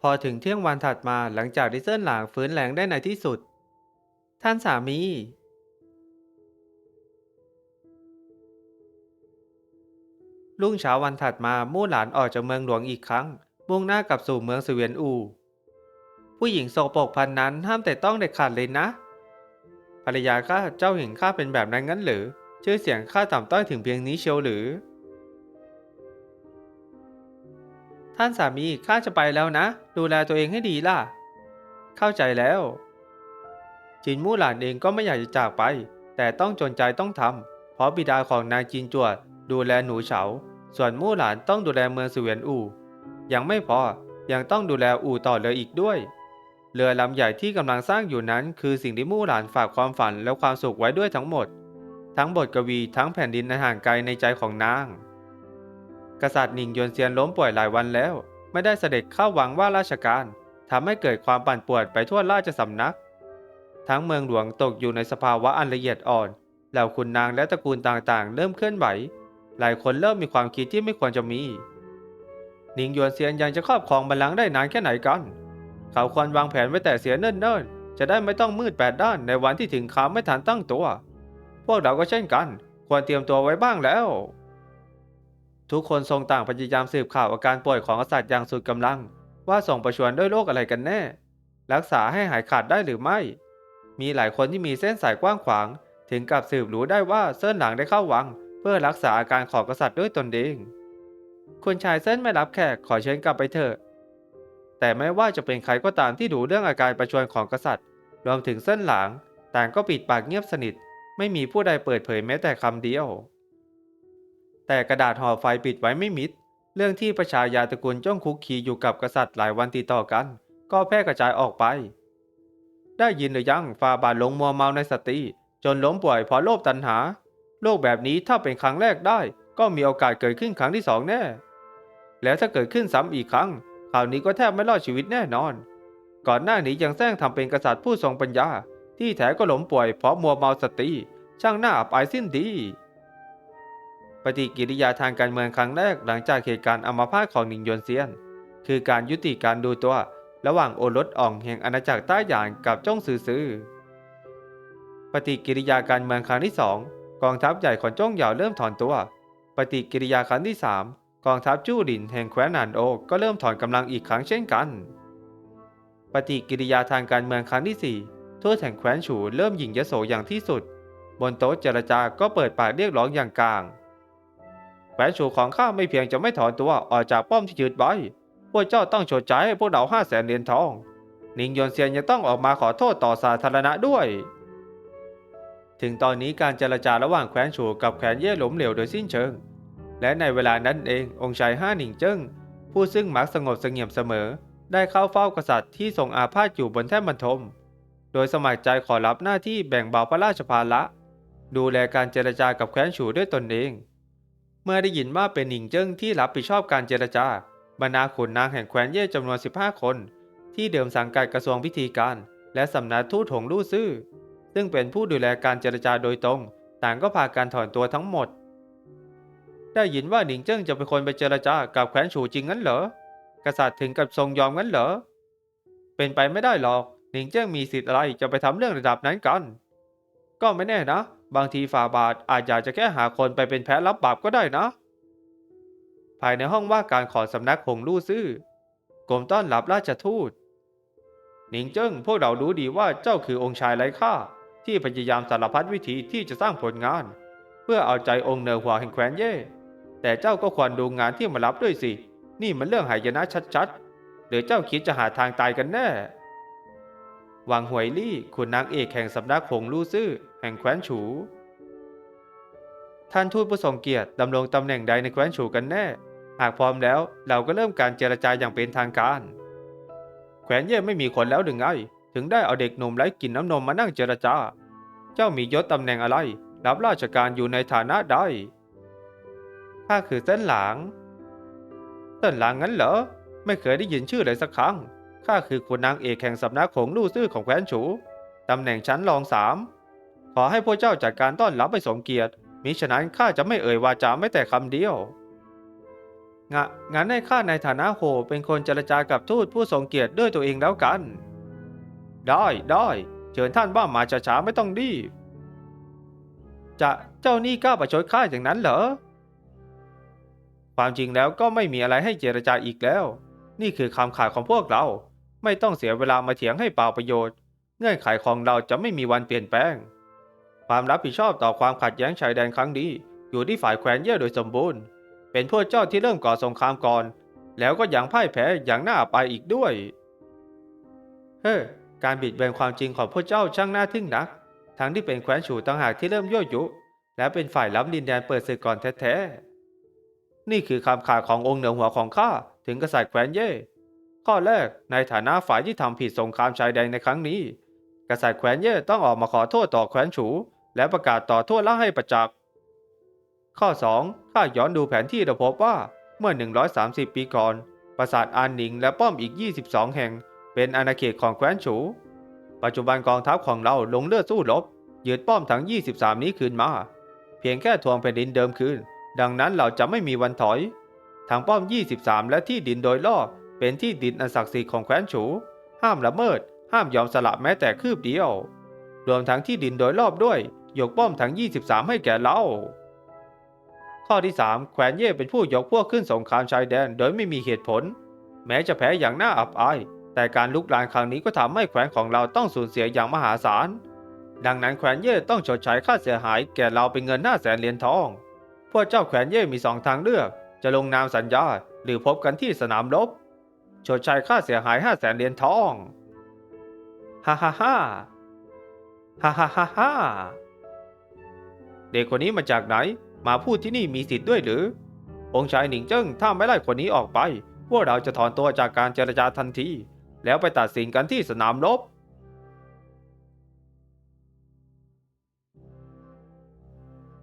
พอถึงเที่ยงวันถัดมาหลังจากที่เซินหลางฟื้นแรงได้ในที่สุด ท่านสามี รุ่งเช้าวันถัดมามู่หลานออกจากเมืองหลวงอีกครั้ง มุ่งหน้ากลับสู่เมืองเวียนอู ผู้หญิงโสโปกพันนั้นห้ามแต่ต้องเด็ดขาดเลยนะ ภรรยาข้าเจ้าเห็นข้าเป็นแบบนั้นงั้นหรือ ชื่อเสียงข้าต่ำต้อยถึงเพียงนี้เชียวหรือ ท่านสามีข้าจะไปแล้วนะ ดูแลตัวเองให้ดีล่ะ เข้าใจแล้ว จินมู่หลานเองก็ไม่อยากจะจากไป แต่ต้องจนใจต้องทำเพราะบิดาของนางจินจวด ดูแลหนูเฉา ส่วนมู่หลานต้องดูแลเมืองเสวียนอู่ ยังไม่พอยังต้องดูแลอู่ต่อเรืออีกด้วย เรือลำใหญ่ที่กำลังสร้างอยู่นั้น คือสิ่งที่มู่หลานฝากความฝันและความสุขไว้ด้วยทั้งหมด ทั้งบทกวีทั้งแผ่นดินในห่างไกลในใจของนาง กษัตริย์หนิงยวนเซียนล้มป่วยหลายวันแล้ว ไม่ได้เสด็จเข้าวังว่าราชการทำให้เกิดความปั่นป่วนไปทั่วราชสำนัก ทั้งเมืองหลวงตกอยู่ในสภาวะอันละเอียดอ่อนเหล่าขุนนางและตระกูลต่างๆ เริ่มเคลื่อนไหว หลายคนเริ่มมีความคิดที่ไม่ควรจะมีหนิงยวนเซียนยังจะครอบครองบัลลังก์ได้นานแค่ไหนกัน เขาควรวางแผนไว้แต่เสียเนิ่นๆ จะได้ไม่ต้องมืดแปดด้านในวันที่ถึงข่าไม่ทันตั้งตัว พวกเราก็เช่นกัน ควรเตรียมตัวไว้บ้างแล้ว ทุกคนทรงต่างพยายามสืบข่าวอาการป่วยของกษัตริย์อย่างสุดกำลัง ว่าส่งประชวรด้วยโรคอะไรกันแน่ รักษาให้หายขาดได้หรือไม่ มีหลายคนที่มีเส้นสายกว้างขวาง ถึงกับสืบรู้ได้ว่าเซินหลังได้เข้าวัง เพื่อรักษาอาการของกษัตริย์ด้วยตนเองคุณชายเซินไม่รับแขกขอเชิญกลับไปเถอะ แต่ไม่ว่าจะเป็นใครก็ตามที่ดูเรื่องอาการประชวรของกษัตริย์ รวมถึงเส้นหลังต่างก็ปิดปากเงียบสนิท ไม่มีผู้ใดเปิดเผยแม้แต่คำเดียว แต่กระดาษห่อไฟปิดไว้ไม่มิด เรื่องที่ประชายาตระกูลจ้องคุกคีอยู่กับกษัตริย์หลายวันติดต่อกัน ก็แพร่กระจายออกไป ได้ยินหรือยังฟาบาทหลงมัวเมาในสติ จนล้มป่วยเพราะโลภตัณหาโรคแบบนี้ถ้าเป็นครั้งแรกได้ ก็มีโอกาสเกิดขึ้นครั้งที่สองแน่ แล้วถ้าเกิดขึ้นซ้ำอีกครั้ง คราวนี้ก็แทบไม่รอดชีวิตแน่นอน ก่อนหน้านี้ยังแซงทำเป็นกษัตริย์ผู้ทรงปัญญา ที่แท้ก็หลงป่วยเพราะมัวเมาสติ ช่างน่าอับอายสิ้นดี ปฏิกิริยาทางการเมืองครั้งแรกหลังจากเหตุการณ์อัมพาตของหนิงยวนเซียน คือการยุติการดูตัว ระหว่างโอรสอ่องแห่งอาณาจักรใต้หยานกับจ้องซือซือปฏิกิริยาการเมืองครั้งที่สองกองทัพใหญ่ของจ้องเหยาเริ่มถอนตัว ปฏิกิริยาครั้งที่สามกองทัพจู้หลินแห่งแคว้นหนานโอก็เริ่มถอนกำลังอีกครั้งเช่นกัน ปฏิกิริยาทางการเมืองครั้งที่สี่ทั่วแห่งแคว้นฉูเริ่มหยิ่งยโสอย่างที่สุด บนโต๊ะเจรจาก็เปิดปากเรียกร้องอย่างกลาง แคว้นฉูของข้าไม่เพียงจะไม่ถอนตัวออกจากป้อมที่ยึดไว้พวกเจ้าต้องชดใช้ให้พวกเราห้าแสนเหรียญทองนิงยนเซียนยังต้องออกมาขอโทษต่อสาธารณะด้วย ถึงตอนนี้การเจรจาระหว่างแคว้นฉูกับแคว้นเย่หลมเหลวโดยสิ้นเชิง และในเวลานั้นเององค์ชายห้าหนิงเจิ้งผู้ซึ่งมักสงบเสงี่ยมเสมอ ได้เข้าเฝ้ากษัตริย์ที่ทรงอาพาธอยู่บนแท่นบรรทม โดยสมัครใจขอรับหน้าที่แบ่งเบาพระราชภาระดูแลการเจรจากับแคว้นฉูด้วยตนเอง เมื่อได้ยินว่าเป็นหนิงเจิ้งที่รับผิดชอบการเจรจาบรรดาขุนนางแห่งแคว้นเย่จำนวน 15 คน ที่เดิมสังกัดกระทรวงพิธีการ และสำนักทูตหงลู่ซื่อ ซึ่งเป็นผู้ดูแลการเจรจาโดยตรง ต่างก็พาการถอนตัวทั้งหมด ได้ยินว่าหนิงเจิ้งจะเป็นคนไปเจรจากับแคว้นฉูจริงงั้นเหรอ กษัตริย์ถึงกับทรงยอมงั้นเหรอ เป็นไปไม่ได้หรอก หนิงเจิ้งมีสิทธิ์อะไรจะไปทำเรื่องระดับนั้นกัน ก็ไม่แน่นะ บางทีฝ่าบาทอาจอยากจะแค่หาคนไปเป็นแพ้รับบาปก็ได้นะ ภายในห้องว่าการของสำนักหงลู่ซื่อกรมต้อนรับราชทูตหนิงเจิ้งพวกเรารู้ดีว่าเจ้าคือองค์ชายไร้ค่า ที่พยายามสารพัดวิธีที่จะสร้างผลงาน เพื่อเอาใจองค์เหนือหัวแห่งแคว้นเย่ แต่เจ้าก็ควรดูงานที่มารับด้วยสิ นี่มันเรื่องหายนะชัดๆหรือเจ้าคิดจะหาทางตายกันแน่ วังหวยลี่ขุนนางเอกแห่งสำนักหงลู่ซื่อ ห่งแคว้นฉู ท่านทูตผู้ทรงเกียรติดำรงตำแหน่งใดในแคว้นฉูกันแน่ หากพร้อมแล้วเราก็เริ่มการเจรจาอย่างเป็นทางการแขวนเย่ไม่มีคนแล้วหรือไง ถึงได้เอาเด็กหนุ่มไร้กลิ่นน้ำนมมานั่งเจรจา เจ้ามียศตำแหน่งอะไร รับราชการอยู่ในฐานะใดข้าคือเส้นหลางเส้นหลางงั้นเหรอ ไม่เคยได้ยินชื่อเลยสักครั้งข้าคือคุณนางเอกแห่งสำนักของลู่ซื่อของแคว้นฉู ตำแหน่งชั้นรองสาม ขอให้พวกเจ้าจัดการต้อนรับให้สมเกียรติมิฉะนั้นข้าจะไม่เอ่ยวาจาไม่แต่คำเดียวงะงั้นให้ข้าในฐานะโหเป็นคนเจรจากับทูตผู้ทรงเกียรติด้วยตัวเองแล้วกัน ได้ได้เชิญท่านบ้ามาช้าๆไม่ต้องรีบจะเจ้านี่กล้าประชดข้าอย่างนั้นเหรอ ความจริงแล้วก็ไม่มีอะไรให้เจรจาอีกแล้ว นี่คือคำขาดของพวกเรา ไม่ต้องเสียเวลามาเถียงให้เปล่าประโยชน์ เงื่อนไขของเราจะไม่มีวันเปลี่ยนแปลง ความรับผิดชอบต่อความขัดแย้งชายแดนครั้งนี้ อยู่ที่ฝ่ายแคว้นเย่โดยสมบูรณ์ เป็นพวกเจ้าที่เริ่มก่อสงครามก่อน แล้วก็ยังพ่ายแพ้อย่างน่าอับอายอีกด้วย เฮ้อการบิดเบือนความจริงของพวกเจ้าช่างน่าทึ่งนัก ทั้งที่เป็นแคว้นฉูต่างหากที่เริ่มยั่วยุ และเป็นฝ่ายล้ำดินแดนเปิดศึกก่อนแท้ๆ นี่คือคำขาดขององค์เหนือหัวของข้าถึงกษัตริย์แคว้นเย่ ข้อแรกในฐานะฝ่ายที่ทำผิดสงครามชายแดนในครั้งนี้ กษัตริย์แคว้นเย่ต้องออกมาขอโทษต่อแคว้นฉู และประกาศต่อโทษละให้ประจักษ์ ข้อ2ข้าย้อนดูแผนที่และพบว่าเมื่อ 130 ปีก่อน ปราสาทอานหนิงและป้อมอีก 22 แห่ง เป็นอาณาเขตของแคว้นฉู ปัจจุบันกองทัพของเราลงเลือดสู้รบยึดป้อมทั้ง 23 นี้คืนมา เพียงแค่ทวงแผ่นดินเดิมคืน ดังนั้นเราจะไม่มีวันถอยทางป้อม 23 และที่ดินโดยรอบเป็นที่ดินอันศักดิ์สิทธิ์ของแคว้นฉู ห้ามละเมิด ห้ามยอมสละแม้แต่คืบเดียว รวมทั้งที่ดินโดยรอบด้วย ยกป้อมทั้ง 23 ให้แก่เราข้อที่ 3แคว้นเย่เป็นผู้ยกพวกขึ้นสงครามชายแดนโดยไม่มีเหตุผล แม้จะแพ้อย่างน่าอับอาย แต่การลุกลานครั้งนี้ก็ทำให้แคว้นของเราต้องสูญเสียอย่างมหาศาล ดังนั้นแคว้นเย่ต้องชดใช้ค่าเสียหายแก่เราเป็นเงินหน้าแสนเหรียญทอง พวกเจ้าแคว้นเย่มีสองทางเลือก จะลงนามสัญญาหรือพบกันที่สนามรบ ชดใช้ค่าเสียหายห้าแสนเหรียญทอง ฮ่าฮ่าฮ่าฮ่าฮ่าฮ่า เด็กคนนี้มาจากไหน มาพูดที่นี่มีสิทธิ์ด้วยหรือ องค์ชายหนิงเจิ้งถ้าไม่ไล่คนนี้ออกไป พวกเราจะถอนตัวจากการเจรจาทันที แล้วไปตัดสินกันที่สนามรบ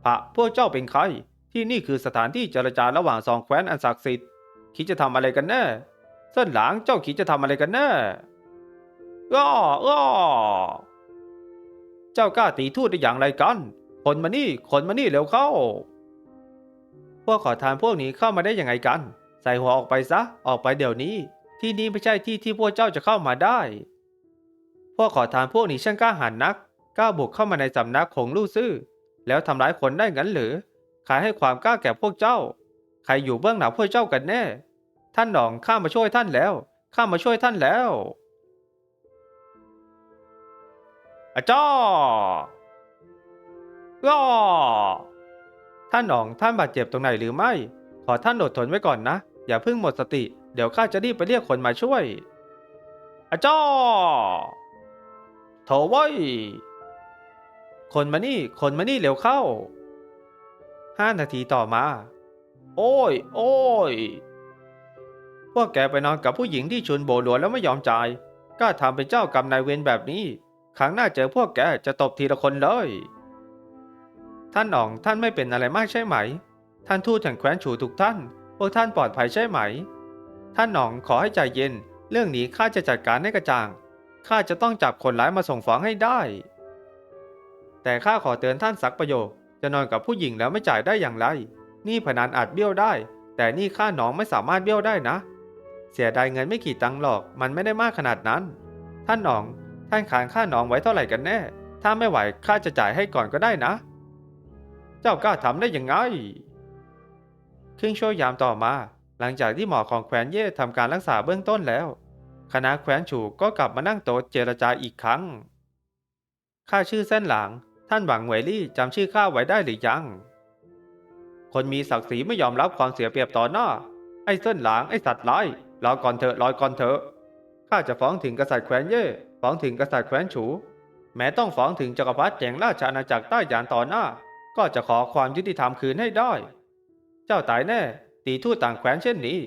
พระพวกเจ้าเป็นใคร ที่นี่คือสถานที่เจรจาระหว่างสองแคว้นอันศักดิ์สิทธิ์ คิดจะทำอะไรกันแน่ เส้นหลางเจ้าคิดจะทำอะไรกันแน่อ้ออ้อเจ้ากล้าตีทูตได้อย่างไรกัน คนมานี่คนมานี่เร็วเข้า พวกขอทานพวกนี้เข้ามาได้ยังไงกัน ใส่หัวออกไปซะ ออกไปเดี๋ยวนี้ ที่นี่ไม่ใช่ที่ที่พวกเจ้าจะเข้ามาได้ พวกขอทานพวกนี้ช่างกล้าหาญนัก กล้าบุกเข้ามาในสำนักของลู่ซื่อ แล้วทำร้ายคนได้งั้นหรือใครให้ความกล้าแก่พวกเจ้า ใครอยู่เบื้องหลังพวกเจ้ากันแน่ ท่านหนองข้ามาช่วยท่านแล้ว ข้ามาช่วยท่านแล้วอาจ้า ก็ท่านหนองท่านบาดเจ็บตรงไหนหรือไม่ ขอท่านอดทนไว้ก่อนนะ อย่าเพิ่งหมดสติ เดี๋ยวข้าจะรีบไปเรียกคนมาช่วยอาจ้าโถว้ยคนมานี่ คนมานี่เร็วเข้า ห้านาทีต่อมา โอ้ย โอ้ย พวกแกไปนอนกับผู้หญิงที่ชุนโบหลวนแล้วไม่ยอมจ่ายกล้าทำเป็นเจ้ากรรมนายเวรแบบนี้ ครั้งหน้าเจอพวกแกจะตบทีละคนเลย ท่านหนองท่านไม่เป็นอะไรมากใช่ไหม ท่านทูตแห่งแคว้นฉูทุกท่าน พวกท่านปลอดภัยใช่ไหม ท่านหนองขอให้ใจเย็น เรื่องนี้ข้าจะจัดการให้กระจ่าง ข้าจะต้องจับคนร้ายมาส่งฟ้องให้ได้ แต่ข้าขอเตือนท่านสักประโยค จะนอนกับผู้หญิงแล้วไม่จ่ายได้อย่างไร นี่พนันอาจเบี้ยวได้ แต่นี่ค่าน้องไม่สามารถเบี้ยวได้นะ เสียดายเงินไม่กี่ตังค์หรอก มันไม่ได้มากขนาดนั้น ท่านหนอง ท่านขานค่าน้องไว้เท่าไหร่กันแน่ ถ้าไม่ไหวข้าจะจ่ายให้ก่อนก็ได้นะ เจ้ากล้าทำได้ยังไงครึ่งชั่วยามต่อมา หลังจากที่หมอของแคว้นเย่ทำการรักษาเบื้องต้นแล้ว คณะแคว้นฉูก็กลับมานั่งโต๊ะเจรจาอีกครั้ง ข้าชื่อเส้นหลางท่านหวังเหวยลี่จำชื่อข้าไว้ได้หรือยัง คนมีศักดิ์ศรีไม่ยอมรับความเสียเปรียบต่อหน้า ไอ้เส้นหลางไอ้สัตว์ร้ายรอก่อนเถอะรอก่อนเถอะข้าจะฟ้องถึงกษัตริย์แคว้นเย่ฟ้องถึงกษัตริย์แคว้นฉู แม้ต้องฟ้องถึงจักรพรรดิแห่งราชอาณาจักรใต้หยานต่อหน้า ก็จะขอความยุติธรรมคืนให้ได้ เจ้าตายแน่ ตีทูตต่างแคว้นเช่นนี้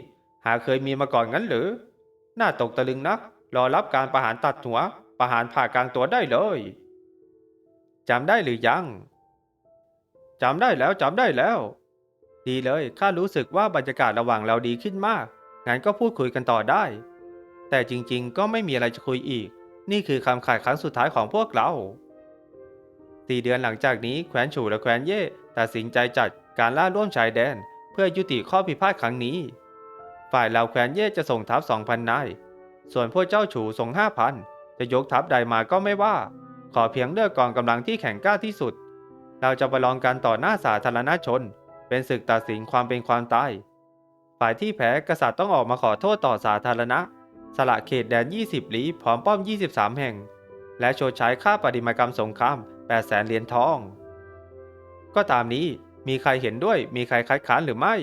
หาเคยมีมาก่อนงั้นหรือ น่าตกตะลึงนัก รอรับการประหารตัดหัว ประหารผ่ากลางตัวได้เลยจำได้หรือยังจำได้แล้วจำได้แล้ว ดีเลยข้ารู้สึกว่าบรรยากาศระหว่างเราดีขึ้นมาก งั้นก็พูดคุยกันต่อได้ แต่จริงๆ ก็ไม่มีอะไรจะคุยอีก นี่คือคำขาดครั้งสุดท้ายของพวกเรา สี่เดือนหลังจากนี้แคว้นฉูและแคว้นเย่ตัดสินใจจัดการล่าร่วมชายแดน เพื่อยุติข้อพิพาทครั้งนี้ ฝ่ายเราแคว้นเย่จะส่งทัพสองพันนาย ส่วนพวกเจ้าฉูส่งห้าพันจะยกทัพใดมาก็ไม่ว่า ขอเพียงเลือกกองกำลังที่แข็งกล้าที่สุด เราจะประลองกันต่อหน้าสาธารณชน เป็นศึกตัดสินความเป็นความตาย ฝ่ายที่แพ้กษัตริย์ต้องออกมาขอโทษต่อสาธารณะ สละเขตแดน 20 ลี้พร้อมป้อม 23 แห่ง และโชดใช้ค่าปฏิมากรรมสงคราม8 0 0แสนเหรียญทอง ก็ตามนี้มีใครเห็นด้วยมีใครคัดค้านหรือไม่